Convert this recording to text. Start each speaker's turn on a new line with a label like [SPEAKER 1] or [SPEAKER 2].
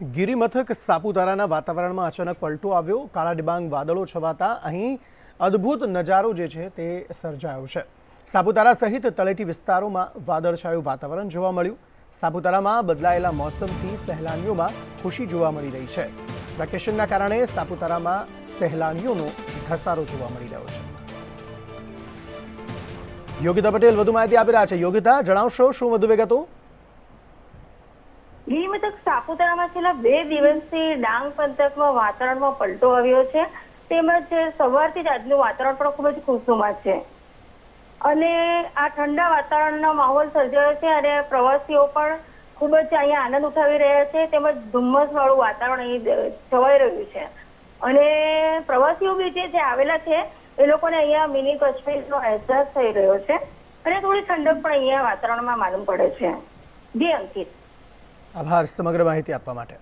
[SPEAKER 1] ગિરિમથક સાપુતારાના વાતાવરણમાં અચાનક પલટો આવ્યો. કાળા ડિબાંગ વાદળો છવાતા અહીં અદ્ભુત નજારો જે છે તે સર્જાયો છે. સાપુતારા સહિત તળેટી વિસ્તારોમાં વાદળછાયું વાતાવરણ જોવા મળ્યું. સાપુતારામાં બદલાયેલા મોસમથી સહેલાણીઓમાં ખુશી જોવા મળી રહી છે. વેકેશનના કારણે સાપુતારામાં સહેલાણીઓનો ઘસારો જોવા મળી રહ્યો છે. યોગિતા પટેલ વધુ માહિતી આપી રહ્યા છે. યોગિતા, જણાવશો શું વધુ વિગતો?
[SPEAKER 2] ગિરિમથક સાપુતારામાં છેલ્લા બે દિવસથી ડાંગ પંથકમાં વાતાવરણમાં પલટો આવ્યો છે. તેમજ સવારથી જ આજનું વાતાવરણ પણ ખૂબ જ ખુશનુમા છે. અને આ ઠંડા વાતાવરણનો માહોલ સર્જાયો છે અને પ્રવાસીઓ પણ ખૂબ જ અહીંયા આનંદ ઉઠાવી રહ્યા છે. તેમજ ધુમ્મસ વાળું વાતાવરણ અહીં છવાઈ રહ્યું છે. અને પ્રવાસીઓ બી જે જે આવેલા છે, એ લોકોને અહીંયા મિની કાશ્મીરનો અહેસાસ થઈ રહ્યો છે. અને થોડી ઠંડક પણ અહીંયા વાતાવરણમાં માલુમ પડે છે. જી અંકિત.
[SPEAKER 1] આભાર સમગ્ર માહિતી આપવા માટે.